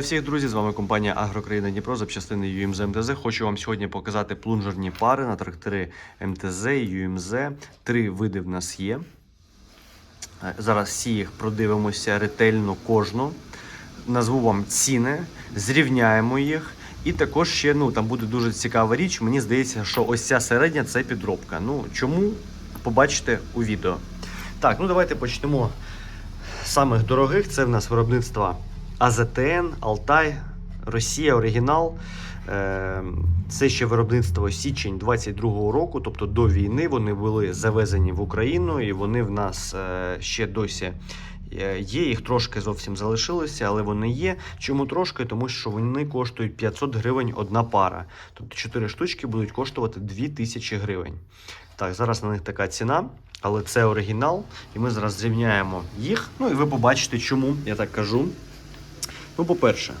Всіх друзі, з вами компанія Агрокраїна Дніпро, запчастини ЮМЗ МТЗ. Хочу вам сьогодні показати плунжерні пари на трактори МТЗ і ЮМЗ. Три види в нас є. Е, Зараз всі їх продивимося ретельно кожну. Назву вам ціни, зрівняємо їх. І також ще ну, там буде дуже цікава річ. Мені здається, що ось ця середня це підробка. Ну чому? Побачите у відео. Так, ну давайте почнемо з самих дорогих. Це в нас виробництво АЗТН, Алтай, Росія, оригінал. Е, Це ще виробництво січень 22-го року, тобто до війни вони були завезені в Україну, і вони в нас е, ще досі е, є. Їх трошки зовсім залишилося, але вони є. Чому трошки? Тому що вони коштують 500 гривень одна пара. Тобто 4 штучки будуть коштувати 2000 гривень. Так, зараз на них така ціна, але це оригінал, і ми зараз зрівняємо їх. Ну і ви побачите, чому я так кажу. Ну, по-перше,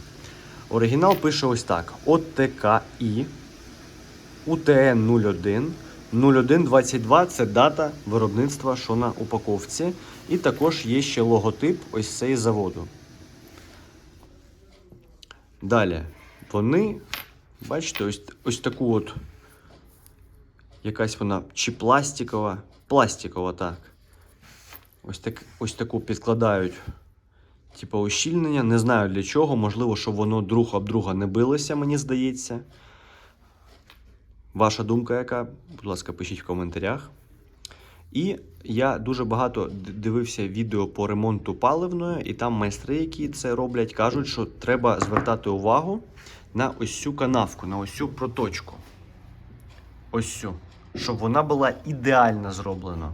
оригінал пише ось так: ОТКІ УТН 01 0122 це дата виробництва, що на упаковці. І також є ще логотип ось цей заводу. Далі, вони, бачите, ось, ось таку от якась вона чи пластикова, пластикова, так. Ось, так, ось таку підкладають типу ущільнення. Не знаю для чого. Можливо, щоб воно друг об друга не билося, мені здається. Ваша думка яка? Будь ласка, пишіть в коментарях. І я дуже багато дивився відео по ремонту паливної, і там майстри, які це роблять, кажуть, що треба звертати увагу на ось цю канавку, на ось цю проточку. Ось цю. Щоб вона була ідеально зроблена.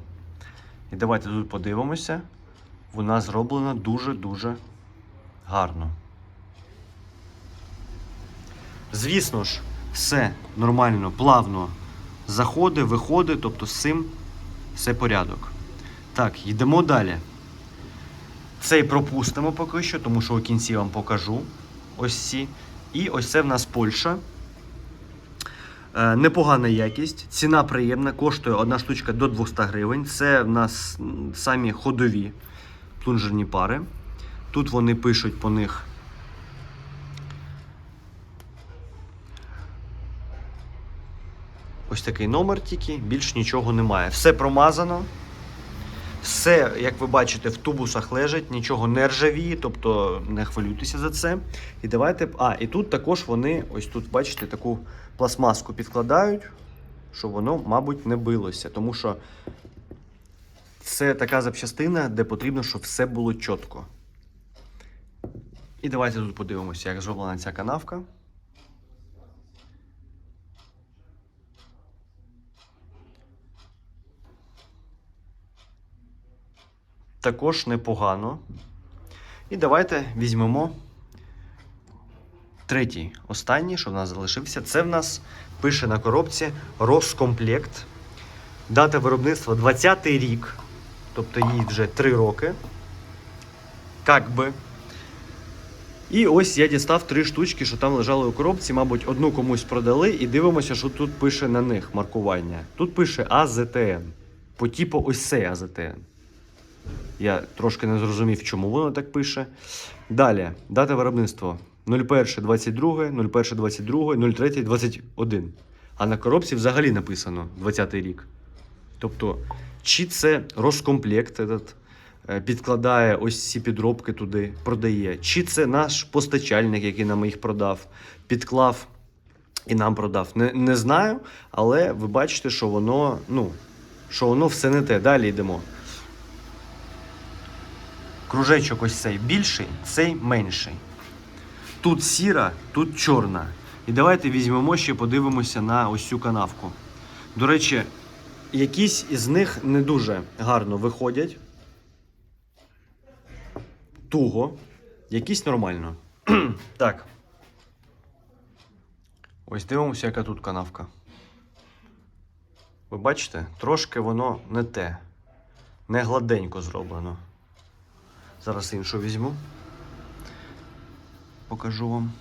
І давайте тут подивимося. Вона зроблена дуже-дуже гарно. Звісно ж, все нормально, плавно заходить, виходить, тобто з цим все порядок. Так, йдемо далі. Цей пропустимо поки що, тому що у кінці вам покажу ось ці. І ось це в нас Польща. Е, Непогана якість, ціна приємна, коштує одна штучка до 200 гривень. Це в нас самі ходові плунжерні пари. Тут вони пишуть по них. Ось такий номер тільки, більш нічого немає. Все промазано. Все, як ви бачите, в тубусах лежить, нічого не ржавіє, тобто не хвилюйтеся за це. І давайте. А, і тут також вони, ось тут, бачите, таку пластмаску підкладають, щоб воно, мабуть, не билося. Тому що це така запчастина, де потрібно, щоб все було чітко. І давайте тут подивимося, як зроблена ця канавка. Також непогано. І давайте візьмемо третій, останній, що в нас залишився. Це в нас пише на коробці Роскомплект. Дата виробництва 20-й рік. Тобто їй вже 3 роки. Как би. І ось я дістав три штучки, що там лежали у коробці. Мабуть, одну комусь продали, і дивимося, що тут пише на них маркування. Тут пише АЗТН. По типу ось цей АЗТН. Я трошки не зрозумів, чому воно так пише. Далі, дата виробництва 01.22, 01.22, 03.21. А на коробці взагалі написано 20 рік. Тобто, чи це Роскомплект этот, е, підкладає ось ці підробки туди, продає, чи це наш постачальник, який нам їх продав, підклав і нам продав. Не, не знаю, але ви бачите, що воно, ну, що воно все не те. Далі йдемо. Кружечок ось цей більший, цей менший. Тут сіра, тут чорна. І давайте візьмемо ще подивимося на ось цю канавку. До речі, якісь із них не дуже гарно виходять. Туго, якісь нормально. так. Ось дивимося, яка тут канавка. Ви бачите, трошки воно не те. Не гладенько зроблено. Зараз іншу візьму. Покажу вам.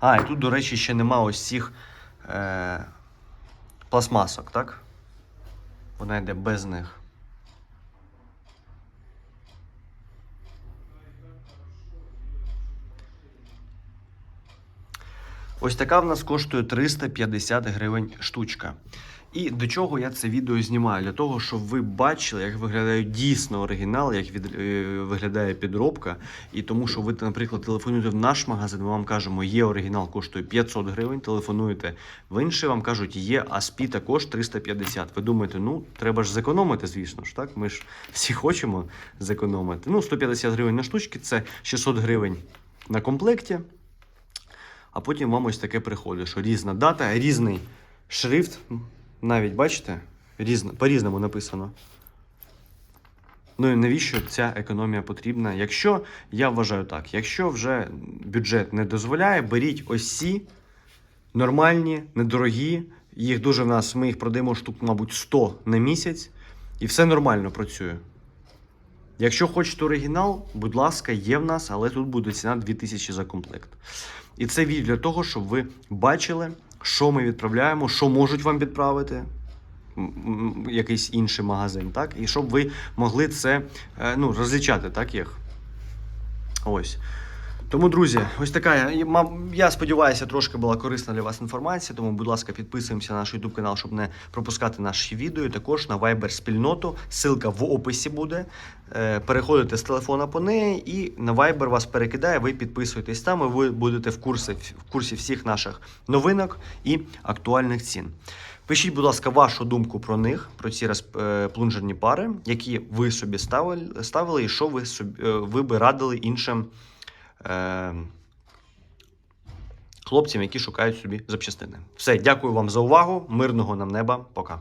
А, і тут, до речі, ще нема ось цих е, пластмасок, так? Вона йде без них. Ось така в нас коштує 350 гривень штучка. І до чого я це відео знімаю? Для того, щоб ви бачили, як виглядає дійсно оригінал, як від, е, виглядає підробка. І тому, що ви, наприклад, телефонуєте в наш магазин, ми вам кажемо, є оригінал, коштує 500 гривень. Телефонуєте в інший, вам кажуть, є Аспі також 350. Ви думаєте, ну треба ж зекономити, звісно ж, так? Ми ж всі хочемо зекономити. Ну, 150 гривень на штучки, це 600 гривень на комплекті. А потім вам ось таке приходить, що різна дата, різний шрифт. Навіть бачите, різно, по-різному написано. Ну і навіщо ця економія потрібна? Якщо я вважаю так, якщо вже бюджет не дозволяє, беріть ось ці нормальні, недорогі. Їх дуже в нас, ми їх продаємо штук, мабуть, 100 на місяць, і все нормально працює. Якщо хочете оригінал, будь ласка, є в нас, але тут буде ціна 2000 за комплект. І це відео для того, щоб ви бачили, що ми відправляємо, що можуть вам відправити. Якийсь інший магазин, так? І щоб ви могли це е, ну, розлічати, так їх. Ось. Тому, друзі, ось така. я- сподіваюся, трошки була корисна для вас інформація. Тому, будь ласка, підписуємося на наш YouTube канал, щоб не пропускати наші відео. Також на Viber спільноту. Ссылка в описі буде. Е, Переходите з телефона по неї, і на Viber вас перекидає. Ви підписуєтесь там, і ви будете в курсі, в курсі всіх наших новинок і актуальних цін. Пишіть, будь ласка, вашу думку про них, про ці розп- е, пари, які ви собі ставили, ставили і що ви, собі, е, ви би радили іншим е, хлопцям, які шукають собі запчастини. Все, дякую вам за увагу. Мирного нам неба. Пока.